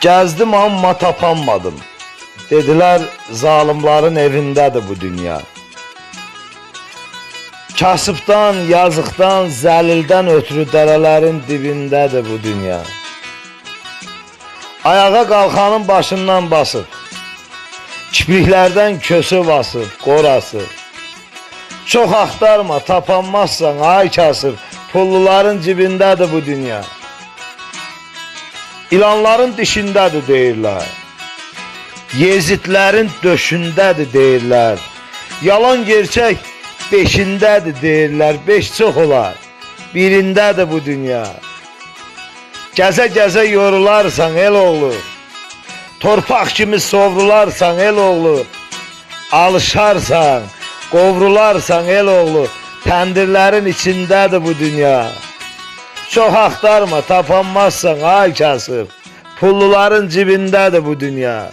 Gəzdim amma tapanmadım. Dedilər zalimların evindədir bu dünya. Kasıbdan, yazıqdan, zəlildən ötürü dərələrin dibindədir bu dünya. Ayağa qalxanın başından basıb. Kipriklərdən kösü basıb, qorası. Çox axtarma, tapanmazsan, ay kasıb. Pulluların cibindədir bu dünya. İlanların dişindədir deyirlər. Yezidlərin döşündədir deyirlər. Yalan gerçək beşindədir deyirlər. Beş çox olar. Birindədir bu dünya. Gəzə-gəzə yorularsan el oğlu. Torpaq kimi sovrularsan el oğlu. Alışarsan, qovrularsan el oğlu. Təndirlərin içindədir bu dünya. Çox axtarma, tapanmazsan ay kasıb. Pulluların cibindədir bu dünya.